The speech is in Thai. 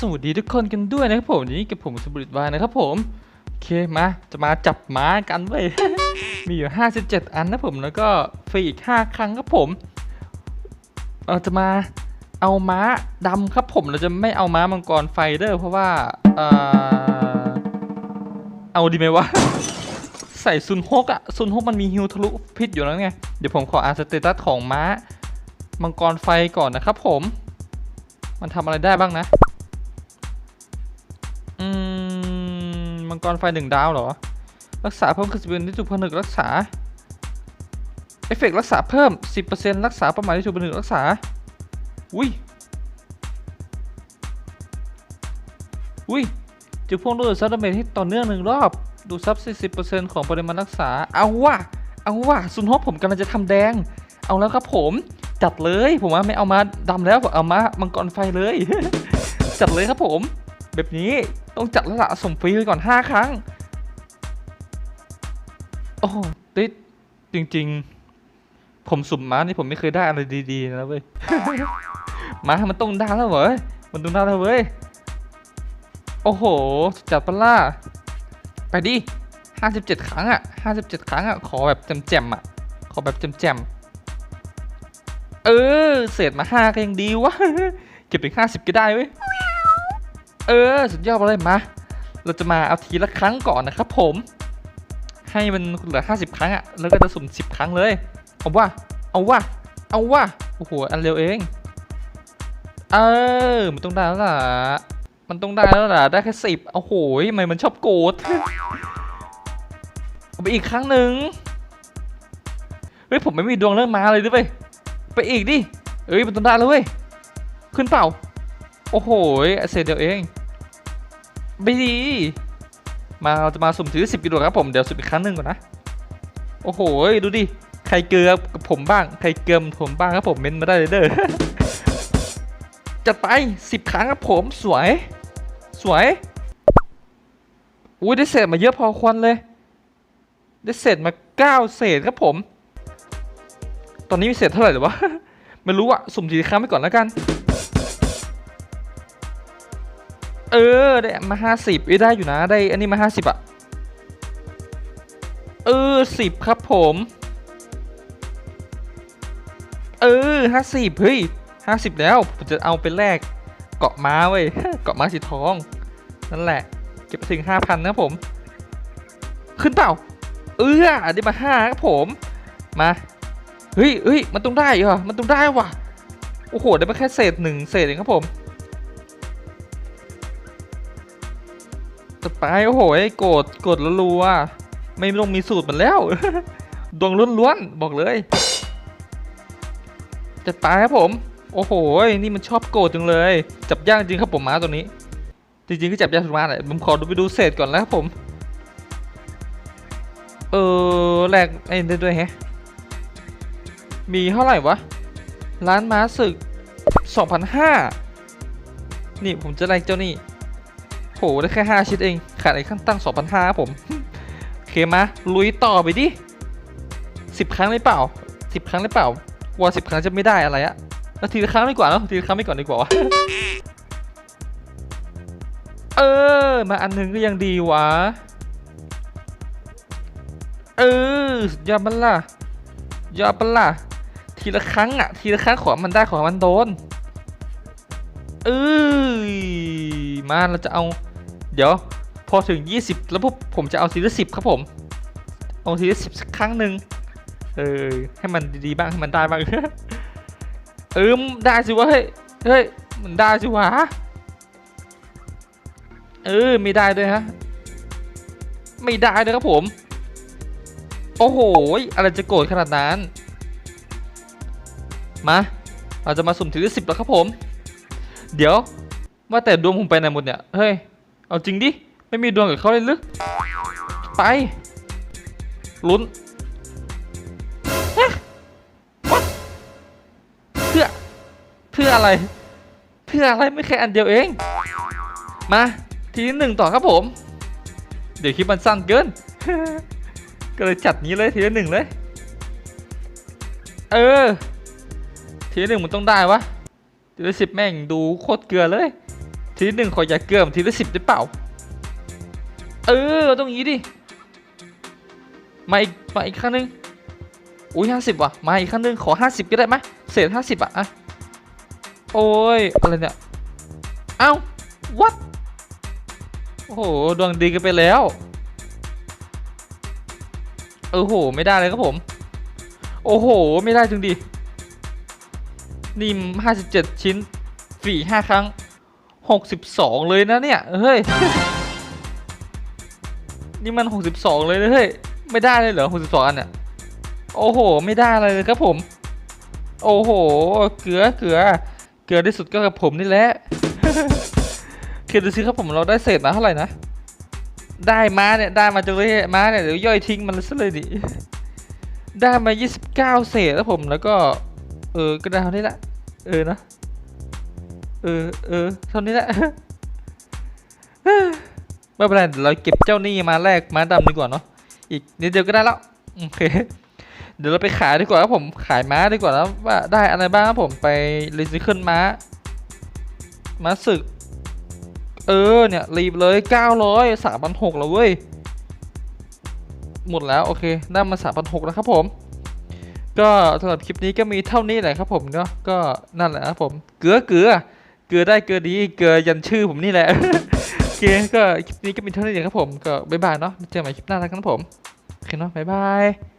สวัสดีทุกคนกันด้วยนะครับผมนนี้กับผมสบุริตวานะครับผมโอเคมาจะมาจับม้ากันเว้ยมีอยู่ 57 อันนะผมแล้วก็ฟรีอีก 5 ครั้งครับผม เราจะมาเอาม้าดำครับผมเราจะไม่เอาม้ามังกรไฟเดอร์เพราะว่าเออเอาดีไหมวะใส่ซุนฮกอะซุนฮกมันมีฮิวทะลุพิษอยู่แล้วไง เดี๋ยวผมขออ่านสเตตัสของม้า มังกรไฟก่อนนะครับผม มันทำอะไรได้บ้างนะ มังกรไฟหนึ่งดาวเหรอ รักษาเพิ่มขึ้นสิบเปอร์เซ็นต์ที่ถูกผนึกรักษา เอฟเฟกต์รักษาเพิ่ม 10%รักษาเป้าหมายที่ถูกผนึกรักษา อุ้ย อุ้ยจะพ่วงด้วยซับดาเมจให้ต่อเนื่องหนึ่งรอบ ดูซับ 40%ของปริมาณรักษา เอาว่ะ เอาว่ะซุนฮกผมกำลังจะทำแดง เอาแล้วครับผม จัดเลย ผมว่าไม่เอามาดำแล้วผมเอามามังกรไฟเลย จัดเลยครับผม แบบนี้ต้องจัดละส่งฟรีไปก่อน 5 ครั้ง โอ้ติดจริง ๆ ผมสุ่มม้านี่ผมไม่เคยได้อะไรดีๆนะเว้ยม้ามันต้องได้แล้วเว้ยมันต้องได้แล้วเว้ยโอ้โห จัดปล่าไปดิ 57 ครั้งอะ57 ครั้งอะขอแบบแจ่มๆอะขอแบบแจ่มๆเออเศษมาห้าก็ยังดีวะเก็บถึงห้าสิบก็ได้เว้ย เออ สุดยอดไปเลยมา เราจะมาเอาทีละครั้งก่อนนะครับผม ให้มันเหลือห้าสิบครั้งอะแล้วก็จะสุ่มสิบครั้งเลย เอาว่า เอาว่า เอาว่าโอ้โห อันเร็วเอง เออ มันต้องได้แล้วล่ะ มันต้องได้แล้วล่ะ ได้แค่สิบโอ้โหทำไมมันชอบโกรธเอาไปอีกครั้งหนึ่งเฮ้ย ผมไม่มีดวงเรื่องมาเลยด้วยเวยไปอีกดิเอ้ย มันต้องได้แล้วเว้ย ขึ้นเปล่า โอ้โหเศษเดียวเอง ไม่ดี มาเราจะมาสุ่มถือสิบกิโลครับผมเดี๋ยวสุ่มอีกครั้งหนึ่งก่อนนะ โอ้โหดูดิ ใครเกลือกับผมบ้าง ใครเกลือผมบ้างครับผมเม้นมาได้เลยเด้อจัดไปสิบครั้งครับผมสวย สวยอุ้ยได้เศษมาเยอะพอควรเลย ได้เศษมาเก้าเศษครับผม ตอนนี้มีเศษเท่าไหร่หรือวะไม่รู้อะสุ่มทีละครั้งไปก่อนแล้วกัน เออได้มาห้าสิบได้อยู่นะได้อันนี้มาห้าสิบอะเออสิบครับผม เออห้าสิบเฮ้ยห้าสิบแล้วผมจะเอาไปแลกเกาะม้าเว้ยเกาะม้าสีทอง นั่นแหละ เก็บไปถึงห้าพันนะผม ขึ้นเปล่า เออได้มาห้าครับผมมาเฮ้ยเฮ้ยมันต้องได้เหรอมันต้องได้ว่ะโอ้โหได้มาแค่เศษหนึ่งเศษเองครับผม ไปโอ้โหไอ้โกรธโกรธรัวๆไม่ต้องมีสูตรมันแล้ว ดวงล้วนๆบอกเลย จะไปครับผม โอ้โหนี่มันชอบโกรธจังเลย จับยากจริงครับผมม้าตัวนี้ จริงๆก็จับยากสุดมาแหละผมขอดูไปดูเศษก่อนแล้วครับผม เออแหลกไอ้ด้ด้วยแฮะมีเท่าไหร่วะร้านม้าศึก2,500นี่ผมจะแลกเจ้านี่ หได้แค่ 5 ชิ้นเอง ขาดไอ้ขั้นตั้ง2,500ครับผม โอเคมาลุยต่อไปดิ10 ครั้งเลยเปล่า 10 ครั้งเลยเปล่าว่า10 ครั้งจะไม่ได้อะไรอะแล้วทีละครั้งดีกว่าเนาะทีละครั้งไม่ก่อนดีกว่าวะเออ มาอันหนึงก็ยังดีวะ เออยอดมันล่ะยอดมันล่ะทีละครั้งอะทีละครั้งขอมันได้ขอมันโดนเอ้ยมาเราจะเอา เดี๋ยวพอถึง 20 แล้วพวกผมจะเอาทีละสิบครับผม เอาทีละสิบสักครั้งหนึ่งเออให้มันดีๆบ้างให้มันได้บ้างเออได้สิวะเฮ้ยเฮ้ยมันได้สิวะเออไม่ได้ด้วยฮะไม่ได้เลยครับผม โอ้โหอะไรจะโกรธขนาดนั้น มาเราจะมาสุ่มทีละสิบแล้วครับผม เดี๋ยวว่าแต่ดวงผมไปไหนหมดเนี่ย เฮ้ย เอาจริงดิ ไม่มีดวงกับเขาเลยหรือไปลุ้นเพื่อ เพื่ออะไร เพื่ออะไรไม่แค่อันเดียวเอง มาทีหนึ่งต่อครับผม เดี๋ยวคลิปมันสั้นเกิน ก็เลยจัดนี้เลยทีละหนึ่งเลย เออ ทีละหนึ่งมันต้องได้วะทีละสิบแม่งดูโคตรเกลือเลย ทีหนึ่งขออย่าเกลือมทีละสิบได้เปล่า เออต้องอย่างงี้ดิ มาอีกมาอีกครั้งหนึ่งอุ้ยห้าสิบว่ะ มาอีกครั้งหนึ่งขอห้าสิบก็ได้ไหมเศษห้าสิบอะอะโอ้ย อะไรเนี่ย เอ้า what โอ้โห ดวงดีกันไปแล้วโอ้โห ไม่ได้เลยครับผม โอ้โห ไม่ได้จริงดินี่ห้าสิบเจ็ดชิ้นฝีห้าครั้ง หกสิบสองเลยนะเนี่ย เฮ้ย นี่มันหกสิบสองเลยนะเฮ้ย ไม่ได้เลยเหรอหกสิบสองอันเนี่ย โอ้โห ไม่ได้อะไรเลยครับผม โอ้โห เกลือ เกลือ เกลือที่สุดก็กับผมนี่แหละคือดูสิครับผมเราได้เศษมาเท่าไหร่นะ ได้มาเนี่ย ได้มาจังเลยมาเนี่ย เดี๋ยวย่อยทิ้งมันซะเลยดิ ได้มา 29 เศษแล้วผม แล้วก็ เออ ก็ได้เท่านี้แหละ เออนะ เออเออเท่านี้แหละไม่เป็นไรเราเก็บเจ้าหนี้มาแลกม้าดำดีกว่าเนาะอีกนิดเดียวก็ได้แล้วโอเค เดี๋ยวเราไปขายดีกว่าครับผมขายม้าดีกว่าแล้วว่าได้อะไรบ้างครับผมไปรีไซเคิลม้าม้าศึก เออเนี่ยรีบเลย900 3,600แล้วเว้ยหมดแล้วโอเคได้มา3,600แล้วครับผมก็สำหรับคลิปนี้ก็มีเท่านี้แหละครับผมเนาะก็นั่นแหละครับผม เกลือเกลือ เกลือได้เกลือดี เกลือยันชื่อผมนี่แหละโอเคก็คลิปนี้ก็เป็นเท่านี้เองครับผมก็บ๊ายบายเนาะเจอกันใหม่คลิปหน้าแล้วกันครับผมโอเคเนาะบ๊ายบาย